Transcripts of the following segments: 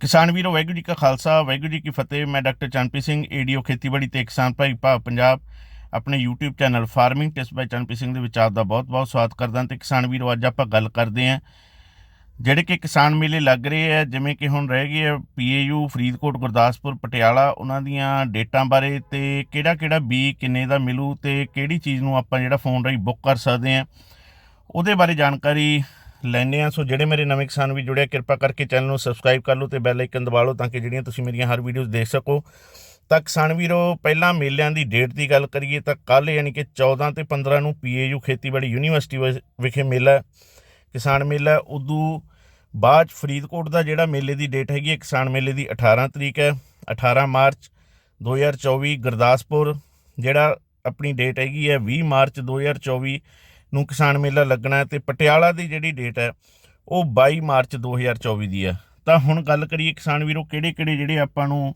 ਕਿਸਾਨ ਵੀਰੋ, ਵਾਹਿਗੁਰੂ ਜੀ ਕਾ ਖਾਲਸਾ, ਵਾਹਿਗੁਰੂ ਜੀ ਕੀ ਫਤਿਹ। ਮੈਂ ਡਾਕਟਰ ਚੰਨਪ੍ਰੀਤ ਸਿੰਘ, ਏਡੀਓ ਖੇਤੀਬਾੜੀ ਤੇ ਕਿਸਾਨ ਭਾਈ ਭਾਵ ਪੰਜਾਬ। ਆਪਣੇ YouTube channel farming tips by Channpreet Singh ਦੇ ਵਿੱਚ ਆਪ ਦਾ ਬਹੁਤ-ਬਹੁਤ ਸਵਾਗਤ ਕਰਦਾ। ਤੇ ਕਿਸਾਨ ਵੀਰੋ, ਅੱਜ ਆਪਾਂ ਗੱਲ ਕਰਦੇ ਆਂ ਜਿਹੜੇ ਕਿ ਕਿਸਾਨ ਮੇਲੇ ਲੱਗ ਰਹੇ ਆ ਜਿਵੇਂ ਕਿ ਹੁਣ ਰਹਿ ਗਏ ਆ ਪੀਏਯੂ, ਫਰੀਦਕੋਟ, ਗੁਰਦਾਸਪੁਰ, ਪਟਿਆਲਾ। ਉਹਨਾਂ ਦੀਆਂ ਡੇਟਾਂ ਬਾਰੇ ਤੇ ਕਿਹੜਾ-ਕਿਹੜਾ ਬੀ ਕਿੰਨੇ ਦਾ ਮਿਲੂ ਤੇ ਕਿਹੜੀ ਚੀਜ਼ ਨੂੰ ਆਪਾਂ ਜਿਹੜਾ ਫੋਨ ਰਾਹੀਂ ਬੁੱਕ ਕਰ ਸਕਦੇ ਆ ਉਹਦੇ ਬਾਰੇ ਜਾਣਕਾਰੀ ਲੈਂਦੇ ਆ ਸੋ ਜਿਹੜੇ ਮੇਰੇ ਨਵੇਂ ਕਿਸਾਨ ਵੀ ਜੁੜਿਆ, ਕਿਰਪਾ ਕਰਕੇ ਚੈਨਲ ਨੂੰ ਸਬਸਕ੍ਰਾਈਬ ਕਰ ਲਓ ਤੇ ਬੈਲ ਆਈਕਨ ਦਬਾ ਲਓ ਤਾਂ ਕਿ ਜਿਹੜੀਆਂ ਤੁਸੀਂ ਮੇਰੀਆਂ ਹਰ ਵੀਡੀਓਜ਼ ਦੇਖ ਸਕੋ। ਤਾਂ ਕਿਸਾਨ ਵੀਰੋ, ਪਹਿਲਾਂ ਮੇਲਿਆਂ ਦੀ ਡੇਟ ਦੀ ਗੱਲ ਕਰੀਏ ਤਾਂ ਕੱਲ ਯਾਨੀ ਕਿ 14 ਤੇ 15 ਨੂੰ ਪੀਏਯੂ ਖੇਤੀਬਾੜੀ ਯੂਨੀਵਰਸਿਟੀ ਵਿ- ਵਿਖੇ ਮੇਲਾ ਕਿਸਾਨ ਮੇਲਾ ਉਦੋਂ ਬਾਅਦ 'ਚ ਫਰੀਦਕੋਟ ਦਾ ਜਿਹੜਾ ਮੇਲੇ ਦੀ ਡੇਟ ਹੈਗੀ ਹੈ, ਕਿਸਾਨ ਮੇਲੇ ਦੀ 18 ਤਰੀਕ ਹੈ। 18 ਮਾਰਚ 2024 ਗੁਰਦਾਸਪੁਰ ਜਿਹੜਾ ਆਪਣੀ ਡੇਟ ਹੈਗੀ ਹੈ 20 ਮਾਰਚ 2024 ਨੂੰ ਕਿਸਾਨ ਮੇਲਾ ਲੱਗਣਾ ਹੈ ਤੇ ਪਟਿਆਲਾ ਦੀ ਜਿਹੜੀ ਡੇਟ ਹੈ, ਉਹ 22 ਮਾਰਚ 2024 ਦੀ ਹੈ। ਤਾਂ ਹੁਣ ਗੱਲ ਕਰੀਏ ਕਿਸਾਨ ਵੀਰੋ ਕਿਹੜੇ ਕਿਹੜੇ ਜਿਹੜੇ ਆਪਾਂ ਨੂੰ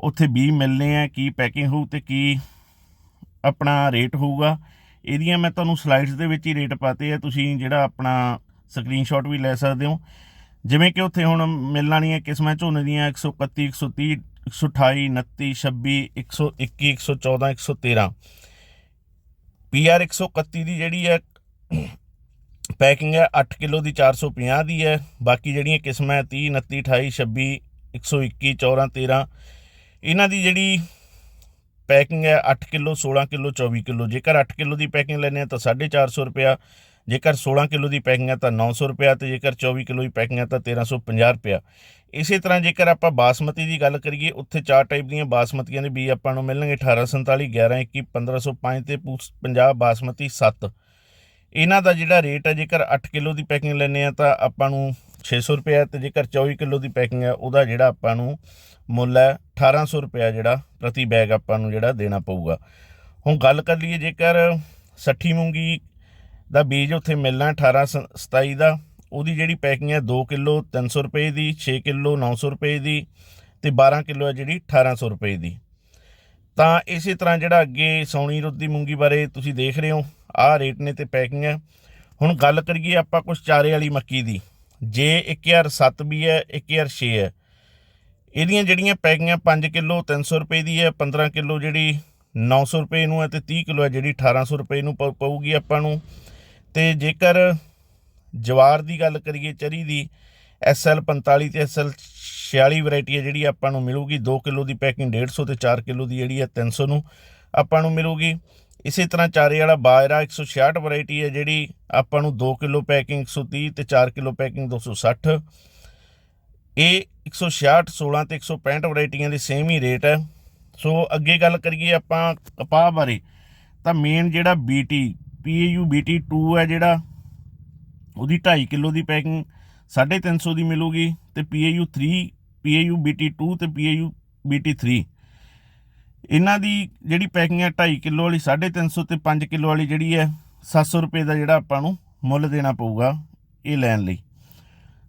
ਉੱਥੇ ਬੀ ਮਿਲਨੇ ਆ, ਕੀ ਪੈਕਿੰਗ ਹੋਊ ਤੇ ਕੀ ਆਪਣਾ ਰੇਟ ਹੋਊਗਾ, ਇਹਦੀਆਂ ਮੈਂ ਤੁਹਾਨੂੰ ਸਲਾਈਡਸ ਦੇ ਵਿੱਚ ਹੀ ਰੇਟ ਪਾਤੇ ਆ। ਤੁਸੀਂ ਜਿਹੜਾ ਆਪਣਾ ਸਕਰੀਨਸ਼ਾਟ ਵੀ ਲੈ ਸਕਦੇ ਹੋ। ਜਿਵੇਂ ਕਿ ਉੱਥੇ ਹੁਣ ਮਿਲਣ ਵਾਲੀਆਂ ਕਿਸਮਾਂ, ਝੋਨੇ ਦੀਆਂ 131 130 128 29 26 121 114 113 ਪੀਆਰ 131 ਦੀ ਜਿਹੜੀ ਹੈ, ਪੈਕਿੰਗ ਹੈ 8 ਕਿਲੋ ਦੀ 450 ਦੀ ਹੈ। ਬਾਕੀ ਜਿਹੜੀਆਂ ਕਿਸਮਾਂ ਹੈ 30 29 28 26 121 14 13 ਇਹਨਾਂ ਦੀ ਜਿਹੜੀ ਪੈਕਿੰਗ ਹੈ 8 ਕਿਲੋ 16 ਕਿਲੋ 24 ਕਿਲੋ। ਜੇਕਰ 8 ਕਿਲੋ ਦੀ ਪੈਕਿੰਗ ਲੈਣੇ ਆ ਤਾਂ 450 ਰੁਪਿਆ ਜੇਕਰ 16 ਕਿਲੋ ਦੀ ਪੈਕਿੰਗ ਹੈ ਤਾਂ 900 ਰੁਪਿਆ ਤੇ ਜੇਕਰ 24 ਕਿਲੋ ਦੀ ਪੈਕਿੰਗ ਹੈ ਤਾਂ 1350 ਰੁਪਿਆ ਇਸੇ ਤਰ੍ਹਾਂ ਜੇਕਰ ਆਪਾਂ ਬਾਸਮਤੀ ਦੀ ਗੱਲ ਕਰੀਏ, ਉੱਥੇ ਚਾਰ ਟਾਈਪ ਦੀਆਂ ਬਾਸਮਤੀਆਂ ਦੇ ਬੀ ਆਪਾਂ ਨੂੰ ਮਿਲਣਗੇ 1847 1121 1505 ਤੇ 50 ਬਾਸਮਤੀ 7 ਇਹਨਾਂ ਦਾ ਜਿਹੜਾ ਰੇਟ ਹੈ, ਜੇਕਰ 8 ਕਿਲੋ ਦੀ ਪੈਕਿੰਗ ਲੈਣੇ ਆ ਤਾਂ ਆਪਾਂ ਨੂੰ 600 ਰੁਪਏ ਤੇ ਜੇਕਰ 24 ਕਿਲੋ ਦੀ ਪੈਕਿੰਗ ਹੈ, ਉਹਦਾ ਜਿਹੜਾ ਆਪਾਂ ਨੂੰ ਮੁੱਲ ਹੈ 1800 ਰੁਪਏ ਜਿਹੜਾ ਪ੍ਰਤੀ ਬੈਗ ਆਪਾਂ ਨੂੰ ਜਿਹੜਾ ਦੇਣਾ ਪਊਗਾ। ਹੁਣ ਗੱਲ ਕਰ ਲਈਏ ਜੇਕਰ 60 ਮੂੰਗੀ ਦਾ ਬੀਜ ਉੱਥੇ ਮਿਲਣਾ 1827 ਦਾ। ਉਹਦੀ ਜਿਹੜੀ ਪੈਕਿੰਗ ਹੈ 2 ਕਿਲੋ 300 ਰੁਪਏ ਦੀ 6 ਕਿਲੋ 900 ਰੁਪਏ ਦੀ ਤੇ 12 ਕਿਲੋ ਹੈ ਜਿਹੜੀ 1800 ਰੁਪਏ ਦੀ। ਤਾਂ ਇਸੇ ਤਰ੍ਹਾਂ ਜਿਹੜਾ ਅੱਗੇ ਸੌਣੀ ਰੁੱਤ ਦੀ ਮੂੰਗੀ ਬਾਰੇ ਤੁਸੀਂ ਦੇਖ ਰਹੇ ਹੋ, ਆਹ ਰੇਟ ਨੇ ਤੇ ਪੈਕਿੰਗ ਹੈ। ਹੁਣ ਗੱਲ ਕਰੀਏ ਆਪਾਂ ਕੁਝ ਚਾਰੇ ਵਾਲੀ ਮੱਕੀ ਦੀ। ਜੇ 1007 ਵੀ ਹੈ 1006 ਹੈ। ਇਹਦੀਆਂ ਜਿਹੜੀਆਂ ਪੈਕਿੰਗਾਂ 5 ਕਿਲੋ 300 ਰੁਪਏ ਦੀ ਹੈ 15 ਕਿਲੋ ਜਿਹੜੀ 900 ਰੁਪਏ ਨੂੰ ਹੈ ਤੇ 30 ਕਿਲੋ ਹੈ ਜਿਹੜੀ 1800 ਰੁਪਏ ਨੂੰ ਪਊਗੀ ਆਪਾਂ ਨੂੰ। ਤੇ ਜੇਕਰ ਜਵਾਰ ਦੀ ਗੱਲ ਕਰੀਏ, ਚਰੀ ਦੀ SL 45 ਤੇ SL 46 ਵੈਰਾਈਟੀ ਹੈ, ਜਿਹੜੀ ਆਪਾਂ ਨੂੰ ਮਿਲੂਗੀ 2 ਕਿਲੋ ਦੀ ਪੈਕਿੰਗ 150 ਤੇ 4 ਕਿਲੋ ਦੀ ਜਿਹੜੀ ਹੈ 300 ਨੂੰ ਆਪਾਂ ਨੂੰ ਮਿਲੂਗੀ। ਇਸੇ ਤਰ੍ਹਾਂ ਚਾਰੇ ਵਾਲਾ ਬਾਜਰਾ 166 ਵੈਰਾਈਟੀ ਹੈ, ਜਿਹੜੀ ਆਪਾਂ ਨੂੰ 2 ਕਿਲੋ ਪੈਕਿੰਗ 130 ਤੇ 4 ਕਿਲੋ ਪੈਕਿੰਗ 260 ਇਹ 166 16 ਤੇ 165 ਵੈਰਾਈਟੀਆਂ ਦੇ ਸੇਮ ਹੀ ਰੇਟ ਹੈ। ਸੋ ਅੱਗੇ ਗੱਲ ਕਰੀਏ ਆਪਾਂ ਕਪਾਹ ਬਾਰੇ, ਤਾਂ ਮੇਨ ਜਿਹੜਾ BT PAU BT 2 ਹੈ ਜਿਹੜਾ, ਉਹਦੀ 2.5 ਕਿਲੋ ਦੀ ਪੈਕਿੰਗ 350 ਦੀ ਮਿਲੂਗੀ ਤੇ PAU 3 PAU BT 2 ਤੇ PAU BT 3 ਇਹਨਾਂ ਦੀ ਜਿਹੜੀ ਪੈਕਿੰਗ ਹੈ 2.5 ਕਿਲੋ ਵਾਲੀ 350 ਤੇ 5 ਕਿਲੋ ਵਾਲੀ ਜਿਹੜੀ ਹੈ 700 ਰੁਪਏ ਦਾ ਜਿਹੜਾ ਆਪਾਂ ਨੂੰ ਮੁੱਲ ਦੇਣਾ ਪਊਗਾ ਇਹ ਲੈਣ ਲਈ।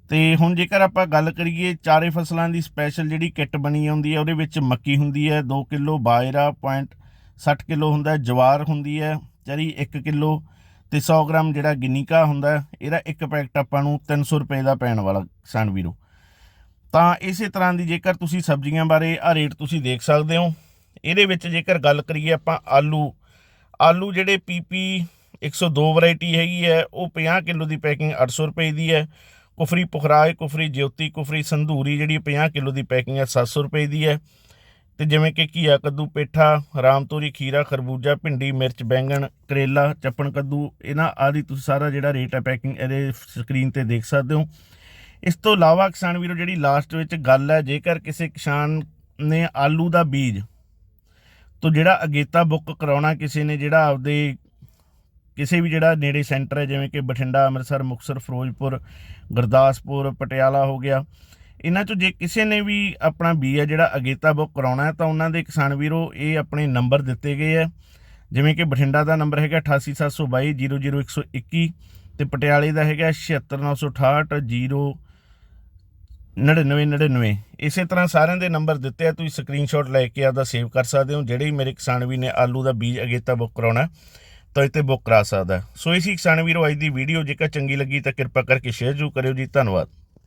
ਤੇ ਹੁਣ ਜੇਕਰ ਆਪਾਂ ਗੱਲ ਕਰੀਏ ਚਾਰੇ ਫਸਲਾਂ ਦੀ ਸਪੈਸ਼ਲ ਜਿਹੜੀ ਕਿੱਟ ਬਣੀ ਆਉਂਦੀ ਹੈ, ਉਹਦੇ ਵਿੱਚ ਮੱਕੀ ਹੁੰਦੀ ਹੈ 2 ਕਿਲੋ, ਬਾਜਰਾ ਪੁਆਇੰਟ 60 ਕਿਲੋ ਹੁੰਦਾ, ਜਵਾਰ ਹੁੰਦੀ ਹੈ ਚਰੀ 1 ਕਿਲੋ ਤੇ 100 ਗ੍ਰਾਮ ਜਿਹੜਾ ਗਿਨੀਕਾ ਹੁੰਦਾ, ਇਹਦਾ ਇੱਕ ਪੈਕਟ ਆਪਾਂ ਨੂੰ 300 ਰੁਪਏ ਦਾ ਪੈਣ ਵਾਲਾ ਕਿਸਾਨ ਵੀਰੋ। ਤਾਂ ਇਸੇ ਤਰ੍ਹਾਂ ਦੀ ਜੇਕਰ ਤੁਸੀਂ ਸਬਜ਼ੀਆਂ ਬਾਰੇ ਆ ਰੇਟ ਤੁਸੀਂ ਦੇਖ ਸਕਦੇ ਹੋ। ਇਹਦੇ ਵਿੱਚ ਜੇਕਰ ਗੱਲ ਕਰੀਏ ਆਪਾਂ ਆਲੂ ਆਲੂ ਜਿਹੜੇ ਪੀਪੀ 102 ਵੈਰਾਈਟੀ ਹੈਗੀ ਹੈ, ਉਹ 50 ਕਿਲੋ ਦੀ ਪੈਕਿੰਗ 800 ਰੁਪਏ ਦੀ ਹੈ। ਕੁਫਰੀ ਪੁਖਰਾਏ ਕੁਫਰੀ ਜੋਤੀ ਕੁਫਰੀ ਸੰਧੂਰੀ ਜਿਹੜੀ 50 ਕਿਲੋ ਦੀ ਪੈਕਿੰਗ ਹੈ 700 ਰੁਪਏ ਦੀ ਹੈ। ਤੇ ਜਿਵੇਂ ਕਿ ਘੀਆ ਕੱਦੂ, ਪੇਠਾ, ਰਾਮਤੋਰੀ, ਖੀਰਾ, ਖਰਬੂਜਾ, ਭਿੰਡੀ, ਮਿਰਚ, ਬੈਂਗਣ, ਕਰੇਲਾ, ਚੱਪਣ ਕੱਦੂ, ਇਹਨਾਂ ਆਦਿ ਤੁਸੀਂ ਸਾਰਾ ਜਿਹੜਾ ਰੇਟ ਹੈ ਪੈਕਿੰਗ ਇਹਦੇ ਸਕਰੀਨ ਤੇ ਦੇਖ ਸਕਦੇ ਹੋ। ਇਸ ਤੋਂ ਇਲਾਵਾ ਕਿਸਾਨ ਵੀਰੋ, ਜਿਹੜੀ ਲਾਸਟ ਵਿੱਚ ਗੱਲ ਹੈ, ਜੇਕਰ ਕਿਸੇ ਕਿਸਾਨ ਨੇ ਆਲੂ ਦਾ ਬੀਜ ਤੋਂ ਜਿਹੜਾ ਅਗੇਤਾ ਬੁੱਕ ਕਰਾਉਣਾ ਕਿਸੇ ਨੇ, ਜਿਹੜਾ ਆਪਦੇ ਕਿਸੇ ਵੀ ਜਿਹੜਾ ਨੇੜੇ ਸੈਂਟਰ ਹੈ, ਜਿਵੇਂ ਕਿ ਬਠਿੰਡਾ, ਅੰਮ੍ਰਿਤਸਰ, ਮੁਕਤਸਰ, ਫਿਰੋਜ਼ਪੁਰ, ਗੁਰਦਾਸਪੁਰ, ਪਟਿਆਲਾ ਹੋ ਗਿਆ ਇਹਨਾਂ ਚੋਂ ਜੇ ਕਿਸੇ ਨੇ ਵੀ ਆਪਣਾ ਬੀ ਹੈ ਜਿਹੜਾ ਅਗੇਤਾ ਬੁੱਕ ਕਰਾਉਣਾ ਹੈ, ਤਾਂ ਉਹਨਾਂ ਦੇ ਕਿਸਾਨ ਵੀਰੋ ਇਹ ਆਪਣੇ ਨੰਬਰ ਦਿੱਤੇ ਗਏ ਹੈ। ਜਿਵੇਂ ਕਿ ਬਠਿੰਡਾ ਦਾ ਨੰਬਰ ਹੈਗਾ 8872 00121 ਤੇ ਪਟਿਆਲੇ ਦਾ ਹੈਗਾ 76968 9999 ਇਸੇ ਤਰ੍ਹਾਂ ਸਾਰਿਆਂ ਦੇ ਨੰਬਰ ਦਿੱਤੇ ਆ, ਤੁਸੀਂ ਸਕਰੀਨਸ਼ਾਟ ਲੈ ਕੇ ਆਦਾ ਸੇਵ ਕਰ ਸਕਦੇ ਹੋ, ਜਿਹੜੇ ਮੇਰੇ ਕਿਸਾਨ ਵੀ ਨੇ ਆਲੂ ਦਾ ਬੀਜ ਅਗੇਤਾ ਬੁੱਕ ਕਰਾਉਣਾ ਤਾਂ ਇੱਥੇ ਬੁੱਕ ਕਰਾ ਸਕਦਾ ਸੋ ਇਸੀ ਕਿਸਾਨ ਵੀਰੋ ਅੱਜ ਦੀ ਵੀਡੀਓ ਜੇਕਰ ਚੰਗੀ ਲੱਗੀ ਤਾਂ ਕਿਰਪਾ ਕਰਕੇ ਸ਼ੇਅਰ ਜ਼ਰੂਰ ਕਰਿਓ ਜੀ, ਧੰਨਵਾਦ।